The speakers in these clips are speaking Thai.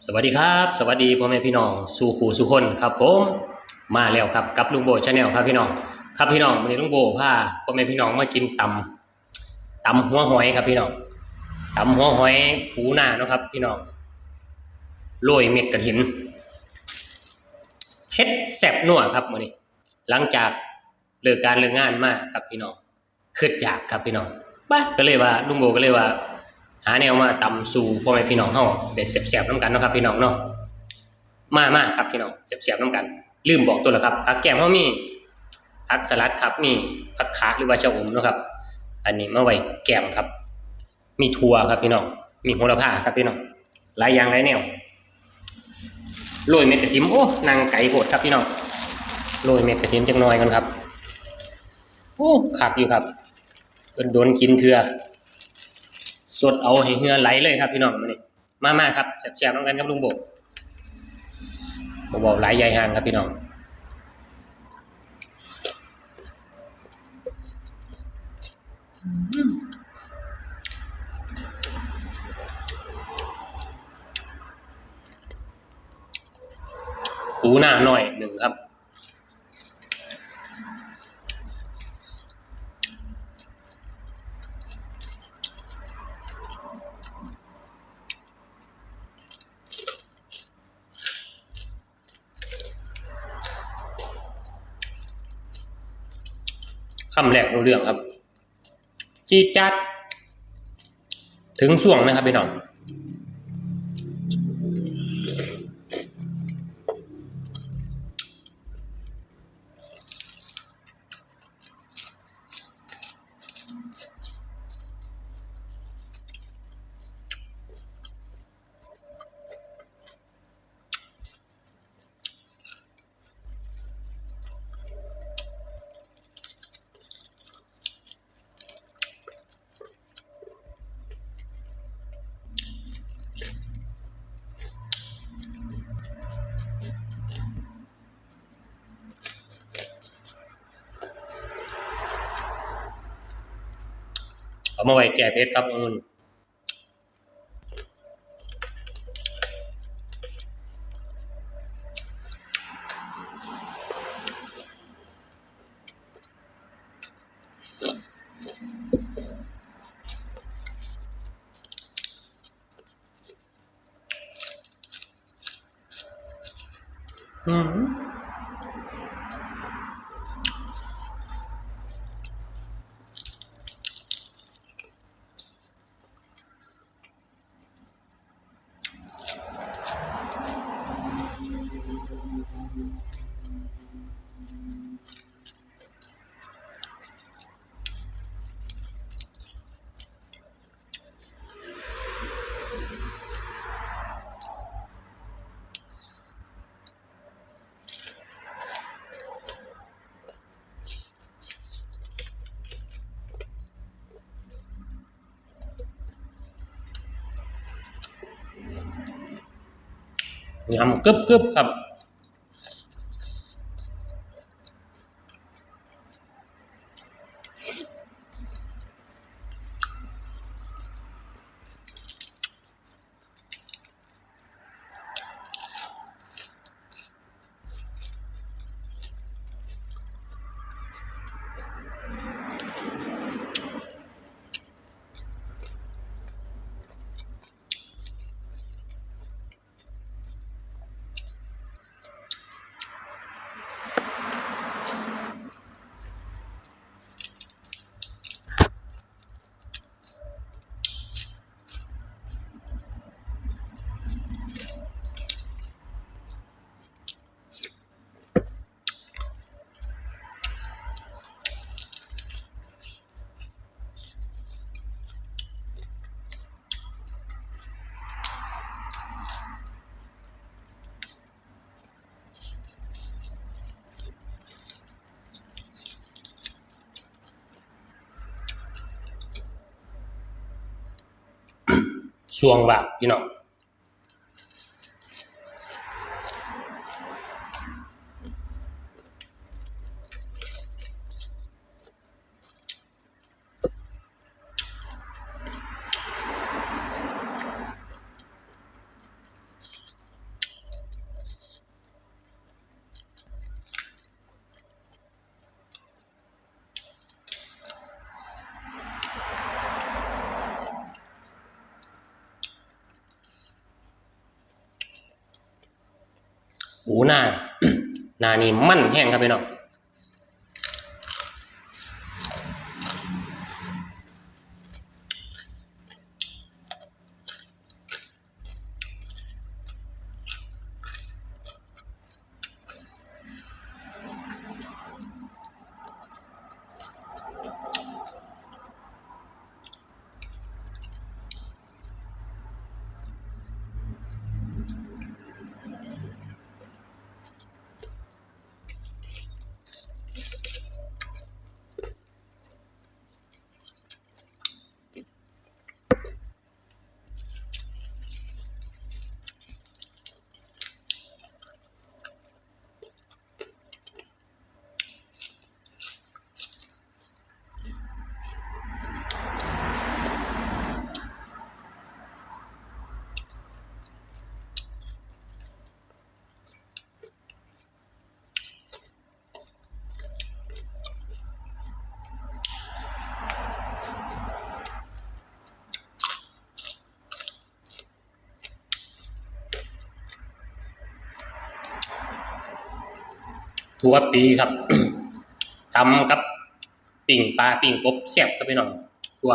สวัสดีครับ สวัสดีพ่อแม่พี่น้องสู่ขู่สู่คนครับผมมาแล้วครับกับลุงโบชาแนลครับพี่น้องครับพี่น้องวันนี้ลุงโบพาพ่อแม่พี่น้องมากินตำตำหัวหอยครับพี่น้องตำหัวหอยปูหน้านะครับ พี่น้องโรยเม็ดกระถินเฮ็ดแซ่บนัวครับมื้อนี้ หลังจากเลิกการเลิกงานมาครับพี่น้องคิดอยากครับพี่น้องบ้าก็เลยว่าลุงโบก็เลยว่า หาแนวมาตำสู่พ่อแม่พี่น้องเฮาได้แซ่บๆน้ำกันเนาะครับพี่น้องเนาะมามาครับพี่น้องแซ่บๆน้ำกัน ลืมบอกตัวล้วครับผักแก้มเฮามีผักสลัดครับมีผักขาหรือว่าชะอมเนาะครับ อันนี้มาไว้แก้มครับ มีถั่วครับพี่น้องมีโหระพาครับพี่น้องหลายอย่างหลายแนวโรยเม็ดกระถินโอ้นางไก่โหดครับพี่น้องโรยเม็ดกระถินจังน้อยกันครับโอ้ขักอยู่ครับโดนกินเถื่อ สดเอาให้เหือไหลเลยครับพี่น้องมานี่มามาครับแซ่บๆน้องกันครับลุงโบกบ่บอกหลายใหญ่ห่างครับพี่น้องปูหน้าหน่อยหนึ่งครับ คำแรกรู้เรื่องครับ จีจัด ถึงส่วงนะครับพี่น้อง เอามาไว้แก้เพชรครับองุ่นอืม ยำกึบกึบครับ สวงบ ปูหน้าหน้านี่มั่นแห้งครับพี่น้อง ทัวปีครับทำครับปิ่งปลาปิ่งกบแซ่บครับพี่น้องทั่ว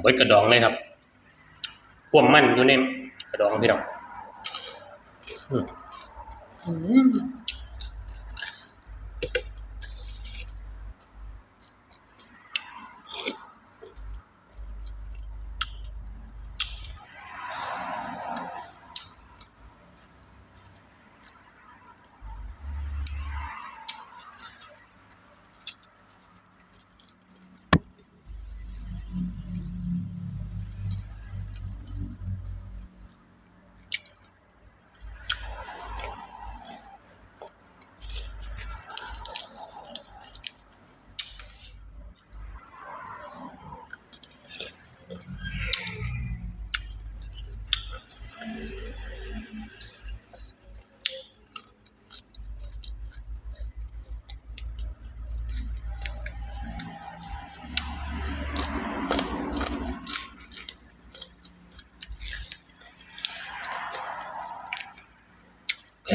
เบิดกระดองเลยครับพวกมันอยู่ในกระดองพี่น้อง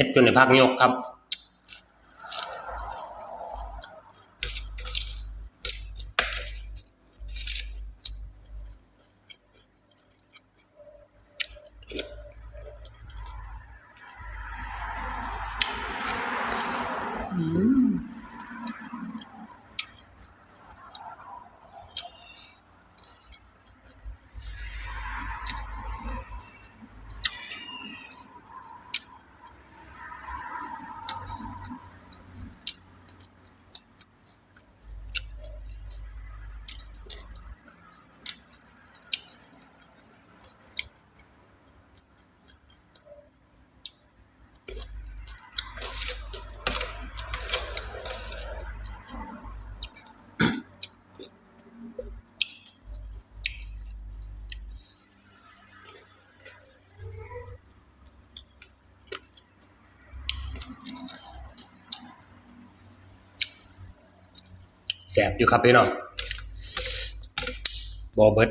็ดจนในภาคยกครับอ แสบอยู่ครับพี่น้องบอเบิด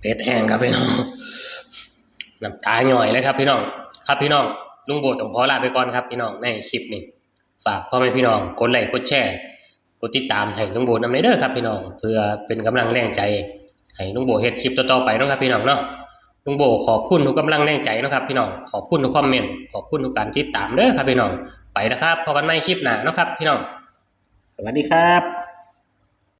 เป็ดแห้งครับพี่น้องน้ำตาหน่อยเลยครับพี่น้อง ครับพี่น้องลุงโบต้องขอลาไปก่อนครับพี่น้องในคลิปนี้ฝากพ่อแม่พี่น้องกดไลค์กดแชร์กดติดตามให้ลุงโบนำเด้อครับพี่น้องเพื่อเป็นกำลังแรงใจให้ลุงโบเฮ็ดคลิปต่อๆไปนะครับพี่น้องเนาะ ลุงโบขอบคุณทุกกำลังแรงใจนะครับพี่น้องขอบคุณทุกคอมเมนต์ขอบคุณทุกการติดตามเด้อครับพี่น้องไปนะครับพบกันใหม่คลิปหน้าเนาะครับพี่น้อง สวัสดีครับ